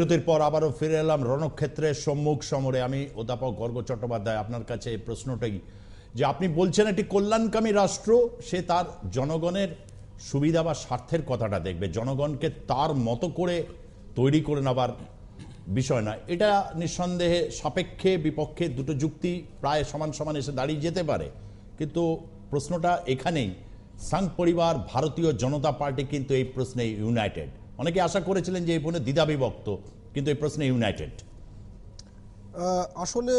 বিরতির পর আবারও ফিরে এলাম রণক্ষেত্রের সম্মুখ সমরে। আমি অধ্যাপক গর্গ চট্টোপাধ্যায়, আপনার কাছে এই প্রশ্নটাই। যে আপনি বলছেন একটি কল্যাণকামী রাষ্ট্র, সে তার জনগণের সুবিধা বা স্বার্থের কথাটা দেখবে। জনগণকে তার মতো করে তৈরি করে নেবার বিষয় নয় এটা নিঃসন্দেহে সাপেক্ষে, বিপক্ষে দুটো যুক্তি প্রায় সমান সমান এসে দাঁড়িয়ে যেতে পারে। কিন্তু প্রশ্নটা এখানেই। সাং পরিবার, ভারতীয় জনতা পার্টি কিন্তু এই প্রশ্নে ইউনাইটেড অনেকে আশা করেছিলেন যে এই প্রশ্নে দ্বিধাবিভক্ত। কিন্তু এই প্রশ্নে ইউনাইটেড আসলে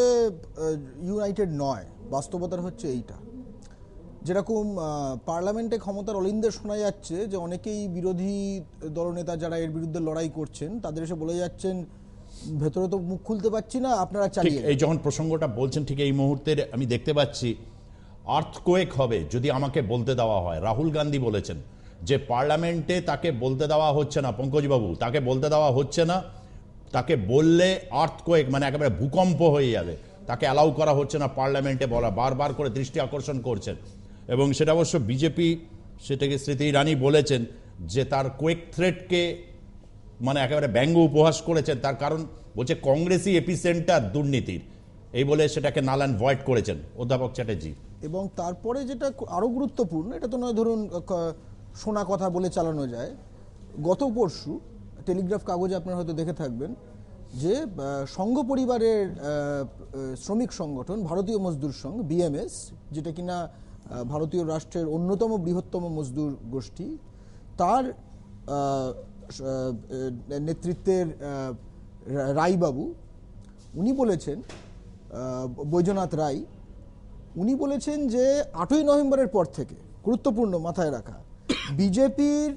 ইউনাইটেড নয় বাস্তবতার হচ্ছে এইটা। যেরকম পার্লামেন্টে ক্ষমতার অলিন্দে শোনা যাচ্ছে যে অনেকেই বিরোধী দলনেতা যারা এর বিরুদ্ধে লড়াই করছেন তাদের এসে বলে যাচ্ছেন ভেতরে তো মুখ খুলতে পারছি না আপনারা চালিয়ে এই যখন প্রসঙ্গটা বলছেন ঠিক এই মুহূর্তে আমি দেখতে পাচ্ছি আর্থকোয়েক হবে যদি আমাকে বলতে দেওয়া হয়। রাহুল গান্ধী বলেছেন যে পার্লামেন্টে তাকে বলতে দেওয়া হচ্ছে না পঙ্কজবাবু তাকে বলতে দেওয়া হচ্ছে না তাকে বললে আর্থকোয়েক মানে একেবারে ভূকম্প হয়ে যাবে। তাকে অ্যালাউ করা হচ্ছে না পার্লামেন্টে বলা, বারবার করে দৃষ্টি আকর্ষণ করছেন। এবং সেটা অবশ্য বিজেপি সেটাকে স্মৃতি ইরানি বলেছেন যে তার কোয়েক থ্রেটকে মানে একেবারে ব্যঙ্গ উপহাস করেছেন। তার কারণ বলছে কংগ্রেসই এপিসেন্টার দুর্নীতির। এই বলে সেটাকে নালান ভয়েড করেছেন। অধ্যাপক চ্যাটার্জি। এবং তারপরে যেটা আরও গুরুত্বপূর্ণ, এটা তো নয়, ধরুন শোনা কথা বলে চালানো যায়। গত পরশু টেলিগ্রাফ কাগজে আপনারা হয়তো দেখে থাকবেন যে সংঘ পরিবারের শ্রমিক সংগঠন, ভারতীয় মজদুর সংঘ বিএমএস যেটা কিনা ভারতীয় রাষ্ট্রের অন্যতম বৃহত্তম মজদুর গোষ্ঠী, তার নেতৃত্বের রায়বাবু, উনি বলেছেন বৈদ্যনাথ রায়, উনি বলেছেন যে, আটই নভেম্বরের পর থেকে, গুরুত্বপূর্ণ মাথায় রাখা, বিজেপির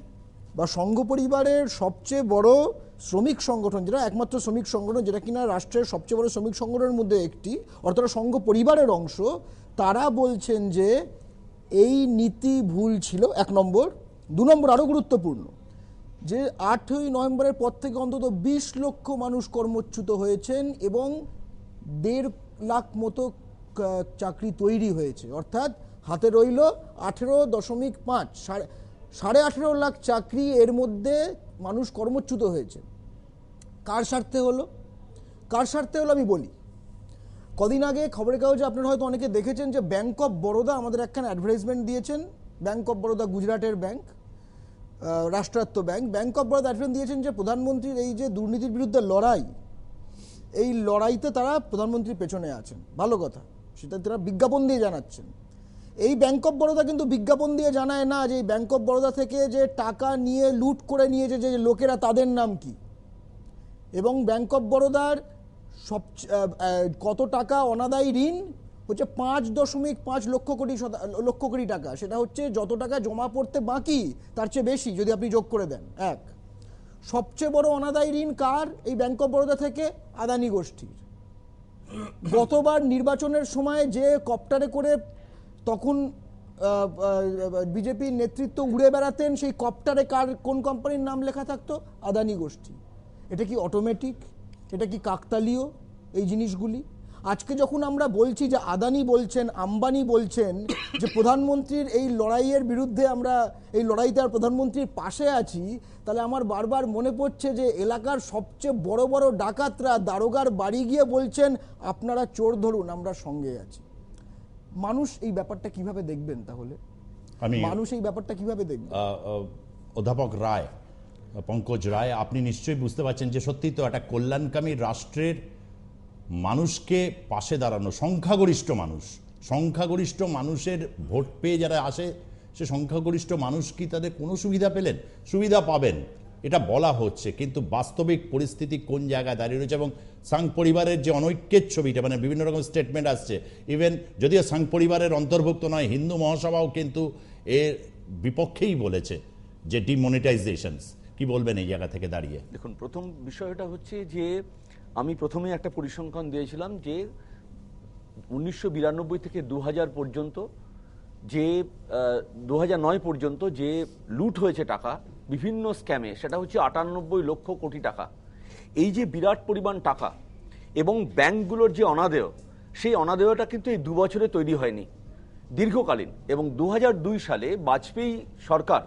বা সংঘ পরিবারের সবচেয়ে বড় শ্রমিক সংগঠন, যেটা একমাত্র শ্রমিক সংগঠন, যেটা কিনা রাষ্ট্রের সবচেয়ে বড় শ্রমিক সংগঠনের মধ্যে একটি, অর্থাৎ সংঘ পরিবারের অংশ, তারা বলছেন যে এই নীতি ভুল ছিল, এক নম্বর। দু নম্বর আরও গুরুত্বপূর্ণ, যে আটই নভেম্বরের পর থেকে অন্তত বিশ লক্ষ মানুষ কর্মচ্যুত হয়েছেন এবং দেড় লাখ মতো চাকরি তৈরি হয়েছে। অর্থাৎ হাতে রইল আঠেরো দশমিক পাঁচ, সাড়ে সাড়ে আঠেরো লাখ চাকরি এর মধ্যে মানুষ কর্মচ্যুত হয়েছে। কার স্বার্থে হলো? কার স্বার্থে হলো আমি বলি। কদিন আগে খবরের কাগজে আপনারা হয়তো অনেকে দেখেছেন যে ব্যাঙ্ক অফ বরোদা আমাদের একখানে অ্যাডভার্টাইজমেন্ট দিয়েছেন। ব্যাঙ্ক অফ বরোদা গুজরাটের ব্যাঙ্ক রাষ্ট্রায়ত্ত bank bank of Baroda advertisement দিয়েছেন যে প্রধানমন্ত্রীর এই যে দুর্নীতির বিরুদ্ধে লড়াই, এই লড়াইতে তারা প্রধানমন্ত্রীর পেছনে আছেন। ভালো কথা। সেটা তারা বিজ্ঞাপন দিয়ে জানাচ্ছেন। এই ব্যাংক অফ বরোদা কিন্তু বিজ্ঞাপন দিয়ে জানায় না যে এই ব্যাংক অফ বরোদা থেকে যে টাকা নিয়ে লুট করে নিয়েছে যে লোকেরা, তাদের নাম কি? এবং ব্যাংক অফ বরোদার সব কত টাকা অনাদায়ী ঋণ? হচ্ছে পাঁচ দশমিক পাঁচ লক্ষ কোটি লক্ষ কোটি টাকা। সেটা হচ্ছে যত টাকা জমা পড়তে বাকি, তার চেয়ে বেশি, যদি আপনি যোগ করে দেন। এক। সবচেয়ে বড় অনাদায়ী ঋণ কার? এই ব্যাংক অফ বরোদা থেকে আদানি গোষ্ঠীর। গতবার নির্বাচনের সময় যে কপ্টারে করে তখন বিজেপির নেতৃত্ব উড়ে বেড়াতেন সেই কপ্টারে কার, কোন কোম্পানির নাম লেখা থাকতো? আদানি গোষ্ঠী। এটা কি অটোমেটিক এটা কি কাকতালীয়, এই জিনিসগুলি? আজকে যখন আমরা বলছি যে আদানি বলছেন, আম্বানি বলছেন, যে প্রধানমন্ত্রীর এই লড়াইয়ের বিরুদ্ধে আমরা, এই লড়াইতে আর প্রধানমন্ত্রীর পাশে আছি, তাহলে আমার বারবার মনে পড়ছে যে এলাকার সবচেয়ে বড় বড় ডাকাতরা, দারোগার বাড়ি গিয়ে বলছেন, আপনারা চোর ধরুন, আমরা সঙ্গে আছি। মানুষ এই ব্যাপারটা কীভাবে দেখবেন তাহলে? আমি মানুষ এই ব্যাপারটা কীভাবে দেখবে আহ, আহ, অধ্যাপক রায় পঙ্কজ রায় আপনি নিশ্চয়ই বুঝতে পারছেন যে সত্যি তো একটা কল্যাণকামী রাষ্ট্রের মানুষকে পাশে দাঁড়ানো সংখ্যাগরিষ্ঠ মানুষ সংখ্যাগরিষ্ঠ মানুষের ভোট পেয়ে যারা আসে সে সংখ্যাগরিষ্ঠ মানুষ কি তাদের কোনো সুবিধা পেলেন? সুবিধা পাবেন। এটা বলা হচ্ছে, কিন্তু বাস্তবিক পরিস্থিতি কোন জায়গায় দাঁড়িয়ে রয়েছে এবং সাং পরিবারের যে অনৈক্যের ছবিটা মানে বিভিন্ন রকম স্টেটমেন্ট আসছে। ইভেন যদিও সাং পরিবারের অন্তর্ভুক্ত নয়, হিন্দু মহাসভাও কিন্তু এর বিপক্ষেই বলেছে যে ডিমনিটাইজেশনস কি বলবেন এই জায়গা থেকে দাঁড়িয়ে? দেখুন, প্রথম বিষয়টা হচ্ছে যে আমি প্রথমে একটা পরিসংখ্যান দিয়েছিলাম যে উনিশশো বিরানব্বই থেকে দু হাজার পর্যন্ত যে দু পর্যন্ত যে লুট হয়েছে টাকা বিভিন্ন স্ক্যামে, সেটা হচ্ছে আটানব্বই লক্ষ কোটি টাকা। এই যে বিরাট পরিমাণ টাকা এবং ব্যাংকগুলোর যে অনাদেয়, সেই অনাদেয়টা কিন্তু এই দু বছরে তৈরি হয়নি, দীর্ঘকালীন। এবং দু হাজার দুই সালে বাজপেয়ী সরকার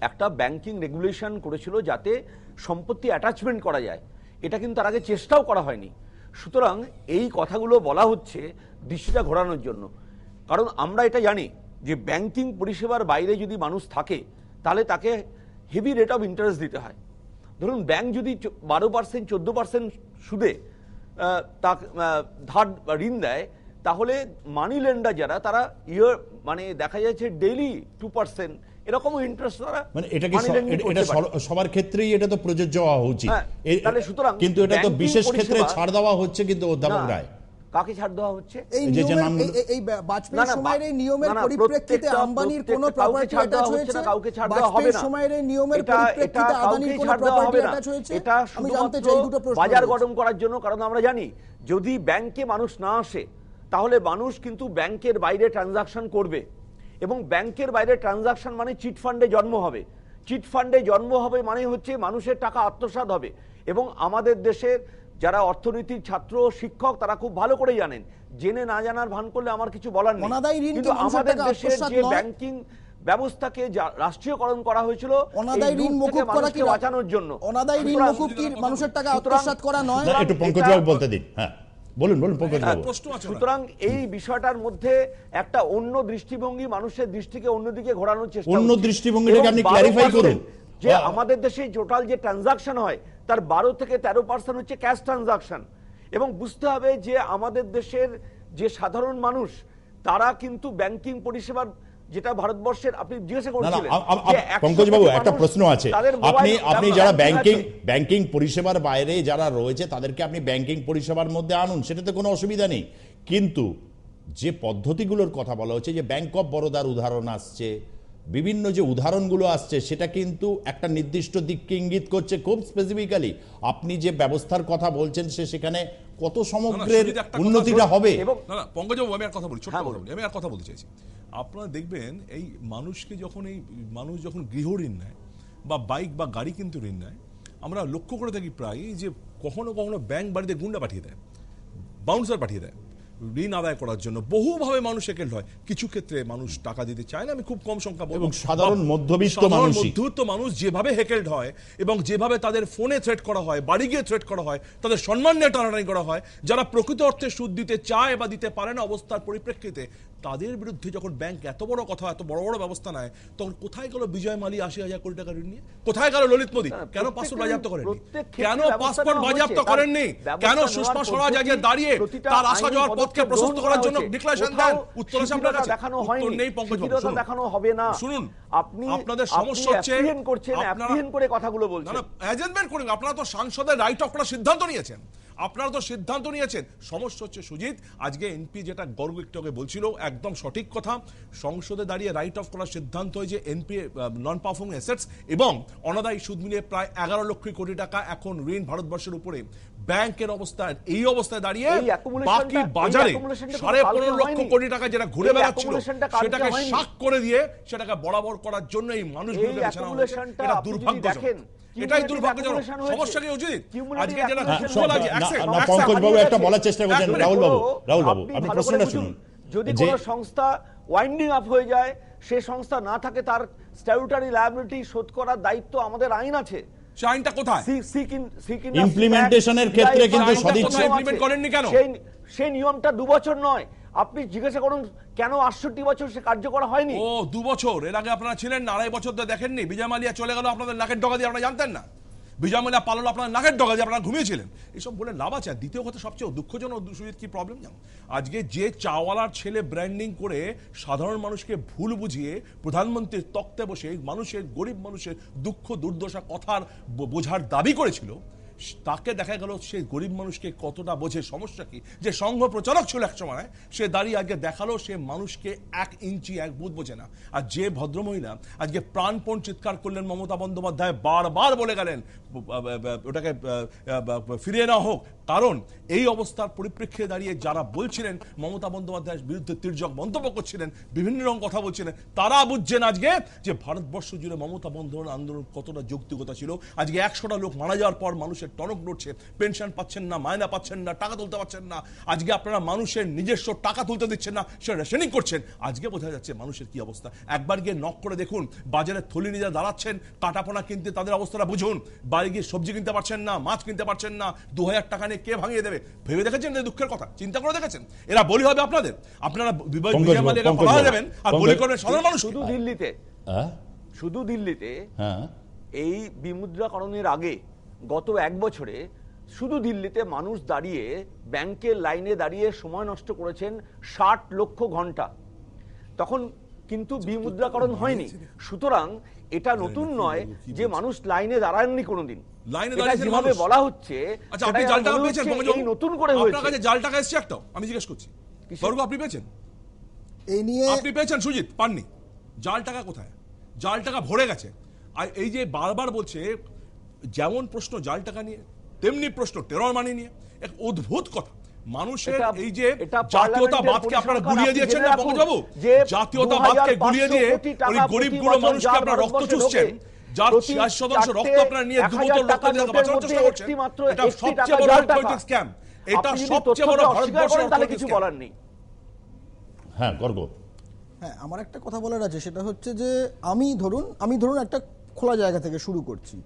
একটা ব্যাংকিং রেগুলেশন করেছিল যাতে সম্পত্তি অ্যাটাচমেন্ট করা যায়। এটা কিন্তু তার আগে চেষ্টাও করা হয়নি। সুতরাং এই কথাগুলো বলা হচ্ছে দৃষ্টিটা ঘোরানোর জন্য। কারণ আমরা এটা জানি যে ব্যাংকিং পরিষেবার বাইরে যদি মানুষ থাকে, তাহলে তাকে হেভি রেট অফ ইন্টারেস্ট দিতে হয়। ধরুন ব্যাংক যদি বারো পার্সেন্ট চোদ্দ পার্সেন্ট সুদে তা ধার ঋণ দেয় তাহলে মানি লেন্ডার যারা তারা ইয়ার মানে দেখা যাচ্ছে ডেইলি টু পার্সেন্ট এরকমও ইন্টারেস্ট তারা মানে এটা কি এটা- সবার ক্ষেত্রেই এটা তো প্রযোজ্য হওয়া উচিত। হ্যাঁ, তাহলে সুতরাং কিন্তু এটা তো বিশেষ ক্ষেত্রে ছাড় দেওয়া হচ্ছে কিন্তু অধ্যাপক রায়। কাকে ছাড় দেওয়া হচ্ছে? এই এই নিয়মের বাজপেয়ীর সময়ের এই নিয়মের পরিপ্রেক্ষিতে আম্বানির কোনো প্রপার্টি ছাড় অ্যাটাচ দেওয়া হয়েছে? কাউকে ছাড় দেওয়া হবে না। সময়ের এই নিয়মের পরিপ্রেক্ষিতে কোনো প্রপার্টি অ্যাটাচ হয়েছে? এটা আমি জানতে চাই দুটো প্রশ্ন বাজার। গরম করার জন্য কারণ আমরা জানি যদি ব্যাংকে মানুষ না আসে তাহলে মানুষ কিন্তু ব্যাংকের বাইরে ট্রানজাকশন করবে। এবং ব্যাংকের বাইরে ট্রানজাকশন মানে চিট ফান্ডে জন্ম হবে। চিট ফান্ডে জন্ম হবে মানে হচ্ছে মানুষের টাকা আত্মসাৎ হবে। এবং আমাদের দেশের যারা অর্থনীতির ছাত্র শিক্ষক তারা খুব ভালো করে জানেন। জেনে না জানার ভান করলে আমার কিছু বলার নেই। কিন্তু আমাদের দেশের যে ব্যাংকিং ব্যবস্থাকে রাষ্ট্রীয়করণ করা হয়েছিল অনাদায়ী ঋণ মকুব করা কি বাঁচানোর জন্য। অনাদায়ী ঋণ সুতরাং- মকুব কি মানুষের টাকা আত্মসাৎ করা নয়? না, একটু পঙ্কজবাবু বলতে দিন। হ্যাঁ বলুন বলুন পঙ্কজবাবু প্রশ্ন আছে ওনার। সুতরাং এই বিষয়টার মধ্যে একটা অন্য দৃষ্টিভঙ্গি মানুষের দৃষ্টিকে অন্যদিকে ঘোরানোর চেষ্টা অন্য হচ্ছে। দৃষ্টিভঙ্গিটাকে আপনি 12% করুন। যে আমাদের দেশে টোটাল যে ট্রানজাকশন হয় তার বারো থেকে তেরো পার্সেন্ট হচ্ছে ক্যাশ ট্রানজাকশন এবং বুঝতে হবে যে আমাদের দেশের যে সাধারণ মানুষ তারা কিন্তু ব্যাংকিং পরিষেবার যেটা ভারতবর্ষের আপনি জিজ্ঞাসা না না করছিলেন আ- আ- যে আ- 100 পঙ্কজবাবু একটা প্রশ্ন আছে। আপনি আপনি যারা ব্যাংকিং ব্যাংকিং পরিষেবার বাইরে যারা রয়েছে তাদেরকে আপনি ব্যাংকিং পরিষেবার মধ্যে আনুন সেটাতে কোনো অসুবিধা নেই। কিন্তু যে পদ্ধতিগুলোর কথা বলা হচ্ছে যে ব্যাংক অফ বরোদার উদাহরণ আসছে বিভিন্ন যে উদাহরণগুলো আসছে সেটা কিন্তু একটা নির্দিষ্ট দিককে ইঙ্গিত করছে খুব স্পেসিফিক্যালি আপনি যে ব্যবস্থার কথা বলছেন সে সেখানে কত সমগ্রের উন্নতিটা হবে? এবং না না পঙ্কজবাবু আমি আর কথা বলি ছোট্ট কথা বলি আমি আর কথা বলতে চাইছি। আপনারা দেখবেন এই মানুষকে যখন এই মানুষ যখন গৃহ ঋণ নেয় বা বাইক বা গাড়ি কিন্তু ঋণ নেয় আমরা লক্ষ্য করে থাকি প্রায় যে কখনো কখনো ব্যাংক বাড়িতে গুন্ডা পাঠিয়ে দেয় বাউন্সার পাঠিয়ে দেয়। ঋণ আদায় করার জন্য বহুভাবে মানুষ একেল হয়। কিছু ক্ষেত্রে মানুষ টাকা দিতে চায় না আমি খুব কম সংখ্যা বলব। এবং সাধারণ মধ্যবিত্ত মানুষ মধ্যবিত্ত মানুষ যেভাবে হেকেলড হয় এবং যেভাবে তাদের ফোনে থ্রেট করা হয় বাড়ি গিয়ে থ্রেট করা হয় তাদের সম্মান নিয়ে টানাটানি করা হয় যারা প্রকৃত অর্থে সুদ দিতে চায় বা দিতে পারে না অবস্থার পরিপ্রেক্ষিতে তাদের বিরুদ্ধে যখন ব্যাংক এত বড় কথা এত বড় বড় ব্যবস্থা নেয় তখন কোথায় গেল বিজয় মালি আশি হাজার কোটি টাকা ঋণ নিয়ে? কোথায় গেল ললিত মোদী? কেন পাসপোর্ট বাজেয়াপ্ত ক্ষেত্রে কেন পাসপোর্ট বাজেয়াপ্ত করেননি? কেন সুষমা স্বরাজ আগে দাঁড়িয়ে তার আসা যাওয়ার পথকে প্রশস্ত করার জন্য ডিক্লারেশন দেন। উত্তর আছে আপনার কাছে দেখানো উত্তর হয়নি। নেই পঙ্কজ দেখানো হবে না। শুনুন আপনি আপনাদের সমস্যা হচ্ছে করছেন আপনারা- করে কথাগুলো বলছেন। না অ্যাজেন্টমেন্ট করুন। আপনারা তো সাংসদের রাইট অফ করার সিদ্ধান্ত নিয়েছেন। আপনারা তো সিদ্ধান্ত নিয়েছেন। সমস্যা হচ্ছে সুজিত, আজকে এনপি যেটা গর্ব একটুকে বলছিল, একদম সঠিক কথা। সংসদে দাঁড়িয়ে রাইট অফ করার সিদ্ধান্ত হয়েছে এনপি নন পারফর্মিং অ্যাসেটস এবং অনাদায়ী সুদ মিলিয়ে প্রায় এগারো লক্ষ কোটি টাকা এখন ঋণ ভারতবর্ষের উপরে। ব্যাংকের অবস্থায় এই অবস্থায় দাঁড়িয়ে বাকি বাজারে সাড়ে পনেরো লক্ষ কোটি টাকা যেটা ঘুরে বেড়াচ্ছিল সেটাকে শাক করে দিয়ে সেটাকে বরাবর করার জন্য এই মানুষগুলোকে হয়েছে। এটা যদি দুর্ভাগ্যজনক। এটাই দুর্ভাগ্যজনক। সমস্যা কি উচিত আজকে যেটা accumulation হ্যাঁ, একটা বলার চেষ্টা করছেন, রাহুল বাবু, কোনো- রাহুল বাবু, আপনি আপনি প্রশ্নটা শুনুন। যদি কোনো সংস্থা ওয়াইন্ডিং আপ হয়ে যায় সে সংস্থা না থাকে তার স্ট্যাটুটারি লায়াবিলিটি শোধ করার দায়িত্ব আমাদের আইন আছে। সে আইনটা কোথায় Implementation-এর ক্ষেত্রে কিন্তু সদিচ্ছা- ইমপ্লিমেন্ট করেননি কেন? সেই- সেই নিয়মটা দু বছর নয়। আপনি জিজ্ঞাসা করুন কেন আটষট্টি বছর সে কার্যকর হয়নি? ও দু বছর। এর আগে আপনারা ছিলেন না, আড়াই বছর তো দেখেননি। বিজয় মালিয়া চলে গেল আপনাদের নাকের ডগা দিয়ে আপনারা জানতেন না? বিজয় মালিয়া পালন আপনার নাকের ডগা দিয়ে আপনারা ঘুমিয়েছিলেন। এসব বলে লাভ আছে। আর দ্বিতীয় কথা, সবচেয়ে দুঃখজনক সুজিত কি প্রবলেম জানো? আজকে যে চাওয়ালার ছেলে ব্র্যান্ডিং করে সাধারণ মানুষকে ভুল বুঝিয়ে প্রধানমন্ত্রীর তক্তে বসে মানুষের, গরিব মানুষের দুঃখ দুর্দশা কথার বোঝার দাবি করেছিল তাকে দেখা গেল সে গরিব মানুষকে কতটা বোঝে, সমস্যা কি? যে সংঘ প্রচারক ছিল এক সময়, সে দাঁড়িয়ে আজকে দেখাল সে মানুষকে এক ইঞ্চি, এক বুধ বোঝে না। আর যে ভদ্রমহিলা আজকে প্রাণপণ চিৎকার করলেন মমতা বন্দ্যোপাধ্যায়, বারবার বলে গেলেন ওটাকে ফিরিয়ে নেওয়া হোক। কারণ এই অবস্থার পরিপ্রেক্ষিতে দাঁড়িয়ে যারা বলছিলেন, মমতা বন্দ্যোপাধ্যায়ের বিরুদ্ধে তির্যক মন্তব্য করছিলেন, বিভিন্ন রকম কথা বলছিলেন, তারা বুঝছেন আজকে যে ভারতবর্ষ জুড়ে মমতা বন্দ্যোপাধ্যায় আন্দোলন কতটা যৌক্তিকতা ছিল। আজকে একশোটা লোক মারা যাওয়ার পর মানুষের মানুষের টনক নড়ছে পেনশন পাচ্ছেন না মায়না পাচ্ছেন না টাকা তুলতে পারছেন না। আজকে আপনারা মানুষের নিজস্ব টাকা তুলতে দিচ্ছেন না সে রেশনিং করছেন। আজকে বোঝা যাচ্ছে মানুষের কি অবস্থা। একবার গিয়ে নক করে দেখুন বাজারে থলি নিয়ে দাঁড়াচ্ছেন কাটাপোনা কিনতে তাদের অবস্থাটা বুঝুন। বাড়ি গিয়ে সবজি কিনতে পারছেন না মাছ কিনতে পারছেন না দু হাজার টাকা নিয়ে কে ভাঙিয়ে দেবে? ভেবে দেখেছেন এই দুঃখের কথা? চিন্তা করে দেখেছেন? এরা বলি হবে আপনাদের। আপনারা দেবেন আর বলি করবেন সাধারণ মানুষ। শুধু দিল্লিতে হ্যাঁ। শুধু দিল্লিতে হ্যাঁ। এই বিমুদ্রাকরণের আগে গত এক বছরে শুধু দিল্লিতে মানুষ দাঁড়িয়ে ব্যাংকের লাইনে দাঁড়িয়ে সময় নষ্ট করেছেন ষাট লক্ষ ঘণ্টা। তখন কিন্তু বিমুদ্রাকরণ হয়নি। সুতরাং এটা নতুন নয় যে মানুষ লাইনে দাঁড়াননি কোনোদিন। লাইনে যেভাবে বলা হচ্ছে আচ্ছা নতুন করে আপনার হয়েছে। কাছে জাল টাকা এসছে একটাও আমি জিজ্ঞেস করছি? স্বর্গ আপনি পেয়েছেন? এই নিয়ে আপনি পেয়েছেন সুজিত পাননি। জাল টাকা কোথায়? জাল টাকা ভরে গেছে। আর এই যে বারবার বলছে যেমন প্রশ্ন জাল টাকা নিয়ে তেমনি প্রশ্ন টেরর মানি নিয়ে। এক অদ্ভুত কথা। মানুষের এই যে জাতীয়তাবাদকে আপনারা গুলিয়ে দিয়েছেন না যে জাতীয়তাবাদকে গুলিয়ে দিয়ে ওই প্রতি বছর মানুষকে আপনারা রক্ত চুষছেন। যার ছিয়াশি শতাংশ রক্ত আপনারা নিয়ে 1000 দুবোতল রক্ত দিয়ে বাঁচানোর চেষ্টা করছেন। এটা সবচেয়ে বড় অর্থনৈতিক স্ক্যাম এটা সবচেয়ে বড় ভারতবর্ষের অর্থনৈতিক কিছু স্ক্যাম বলার নেই। হ্যাঁ গর্গ হ্যাঁ আমার একটা কথা বলার আছে সেটা হচ্ছে যে আমি ধরুন আমি ধরুন একটা খোলা জায়গা থেকে শুরু করছি।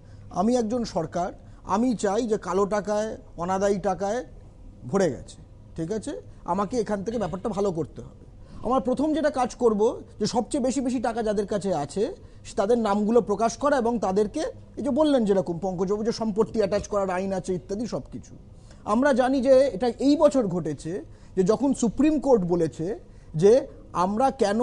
আমি একজন সরকার, আমি চাই যে কালো টাকায়, অনাদায়ী টাকায় ভরে গেছে, ঠিক আছে? আমাকে এখান থেকে ব্যাপারটা ভালো করতে হবে। আমার প্রথম যেটা কাজ করব, যে সবচেয়ে বেশি বেশি টাকা যাদের কাছে আছে তাদের নামগুলো প্রকাশ করা এবং তাদেরকে এই যে বললেন যেরকম পঙ্কজবাবু যে সম্পত্তি অ্যাটাচ করার আইন আছে ইত্যাদি সব কিছু আমরা জানি যে এটা এই বছর ঘটেছে যে যখন সুপ্রিম কোর্ট বলেছে যে আমরা কেন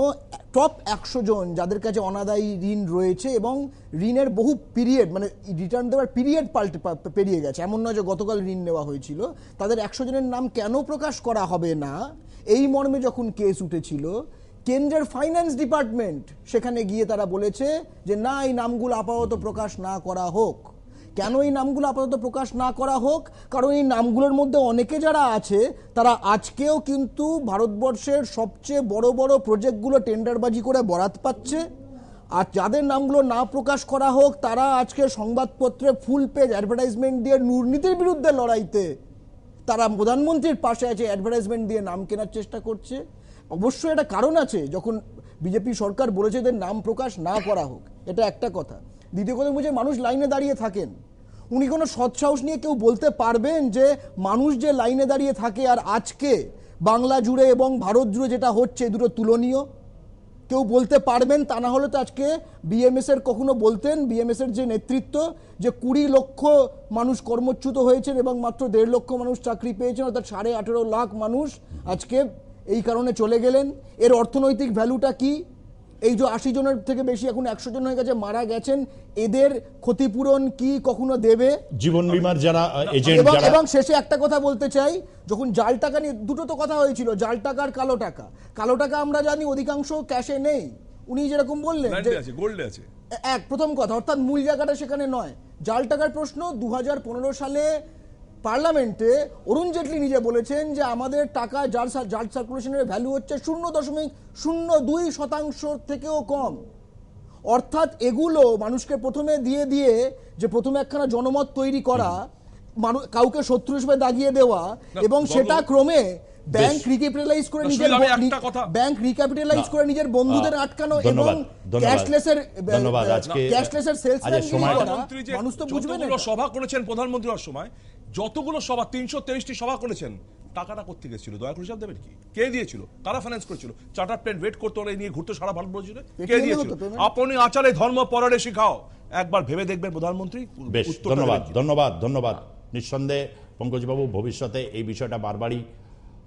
টপ একশো জন যাদের কাছে অনাদায়ী ঋণ রয়েছে এবং ঋণের বহু পিরিয়ড মানে রিটার্ন দেওয়ার পিরিয়ড পাল্টে পেরিয়ে গেছে। এমন নয় যে গতকাল ঋণ নেওয়া হয়েছিল। তাদের একশো জনের নাম কেন প্রকাশ করা হবে না? এই মর্মে যখন কেস উঠেছিল, কেন্দ্রের ফাইন্যান্স ডিপার্টমেন্ট সেখানে গিয়ে তারা বলেছে যে, না, এই নামগুলো আপাতত প্রকাশ না করা হোক। কেন এই নামগুলো আপাতত প্রকাশ না করা হোক? কারণ এই নামগুলোর মধ্যে অনেকে যারা আছে, তারা আজকেও কিন্তু ভারতবর্ষের সবচেয়ে বড় বড় প্রজেক্টগুলো টেন্ডারবাজি করে বরাত পাচ্ছে। আর যাদের নামগুলো না প্রকাশ করা হোক, তারা আজকে সংবাদপত্রে ফুল পেজ অ্যাডভার্টাইজমেন্ট দিয়ে দুর্নীতির বিরুদ্ধে লড়াইতে তারা প্রধানমন্ত্রীর পাশে আছে অ্যাডভার্টাইজমেন্ট দিয়ে নাম কেনার চেষ্টা করছে। অবশ্যই একটা কারণ আছে, যখন বিজেপি সরকার বলেছে এদের নাম প্রকাশ না করা হোক, এটা একটা কথা। দ্বিতীয় কথা বলছে মানুষ লাইনে দাঁড়িয়ে থাকেন। উনি কোনো সৎসাহস নিয়ে কেউ বলতে পারবেন যে মানুষ যে লাইনে দাঁড়িয়ে থাকে আর আজকে বাংলা জুড়ে এবং ভারত জুড়ে যেটা হচ্ছে দুটো তুলনীয়? কেউ বলতে পারবেন, তা না হলে তো আজকে বিএমএস এর কখনো বলতেন বিএমএস এর যে নেতৃত্ব, যে কুড়ি লক্ষ মানুষ কর্মচ্যুত হয়েছেন এবং মাত্র দেড় লক্ষ মানুষ চাকরি পেয়েছেন, অর্থাৎ সাড়ে আঠেরো লাখ মানুষ আজকে এই কারণে চলে গেলেন। এর অর্থনৈতিক ভ্যালুটা কি? এই যে আশি জনের থেকে বেশি এখন একশো জন হয়ে গেছে মারা গেছেন এদের ক্ষতিপূরণ কি কখনো দেবে? জীবন বিমার যারা এজেন্ট এবং শেষে একটা কথা বলতে চাই যখন জাল টাকা নিয়ে দুটো তো কথা হয়েছিল জাল টাকা আর কালো টাকা। কালো টাকা আমরা জানি অধিকাংশ ক্যাশে নেই। উনি যেরকম বললেন যে গোল্ডে আছে এক প্রথম কথা অর্থাৎ মূল জায়গাটা সেখানে নয়। জাল টাকার প্রশ্ন দু হাজার পনেরো সালে পার্লামেন্টে অরুণ জেটলি নিজে বলেছেন যে আমাদের টাকা সার- জাল সার্কুলেশনের ভ্যালু হচ্ছে শূন্য দশমিক শূন্য দুই শতাংশ থেকেও কম। অর্থাৎ এগুলো মানুষকে প্রথমে দিয়ে দিয়ে যে প্রথমে একখানা জনমত তৈরি করা মানুষ কাউকে শত্রু হিসেবে দাগিয়ে দেওয়া এবং সেটা ক্রমে ব্যাংক রিক্যাপিটালাইজ করে নিজের ব্যাংক রিক্যাপিটালাইজ করে নিজের বন্ধুদের আটকানো এবং। ক্যাশলেসের ধন্যবাদ, আজকে- ক্যাশলেসের যে মানুষ তো বুঝবে না সভা করেছেন প্রধানমন্ত্রী হওয়ার সময় যতগুলো সভা তিনশো তেইশটি সভা করেছেন টাকাটা করতে ছিল দয়া করে হিসাব দেবেন কি? কে দিয়েছিল? কারা ফাইন্যান্স করেছিল? চার্টার প্লেন ওয়েট করতে হলে নিয়ে ঘুরতে সারা ভারতবর্ষ? জুড়ে কে দিয়েছিল? আপনি আচারে ধর্ম পরারে শিখাও। একবার ভেবে দেখবেন প্রধানমন্ত্রী বেশ ধন্যবাদ ধন্যবাদ ধন্যবাদ। নিঃসন্দেহে পঙ্কজবাবু ভবিষ্যতে এই বিষয়টা বারবারই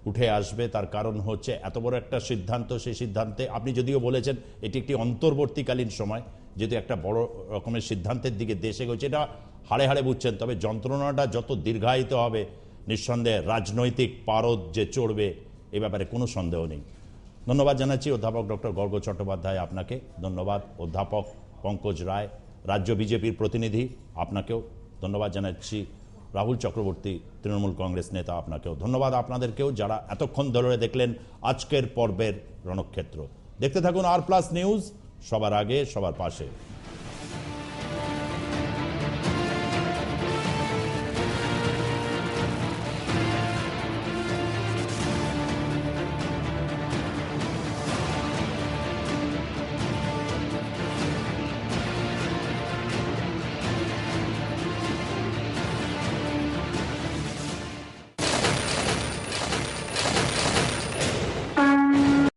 উঠে আসবে। তার কারণ হচ্ছে এত বড় একটা সিদ্ধান্ত সেই সিদ্ধান্তে আপনি যদিও বলেছেন এটি একটি অন্তর্বর্তীকালীন সময় যেহেতু একটা বড় রকমের সিদ্ধান্তের দিকে দেশ এগোচ্ছে এটা হাড়ে হাড়ে বুঝছেন, তবে যন্ত্রণাটা যত দীর্ঘায়িত হবে, নিঃসন্দেহে রাজনৈতিক পারদ যে চড়বে, এ ব্যাপারে কোনো সন্দেহ নেই। ধন্যবাদ জানাচ্ছি অধ্যাপক ডক্টর গর্গ চট্টোপাধ্যায় আপনাকে। ধন্যবাদ অধ্যাপক পঙ্কজ রায়, রাজ্য বিজেপির প্রতিনিধি আপনাকেও। ধন্যবাদ জানাচ্ছি রাহুল চক্রবর্তী, তৃণমূল কংগ্রেস নেতা আপনাকেও। ধন্যবাদ আপনাদেরকেও যারা এতক্ষণ ধরে দেখলেন আজকের পর্বের রণক্ষেত্র। দেখতে থাকুন আর প্লাস নিউজ, সবার আগে, সবার পাশে।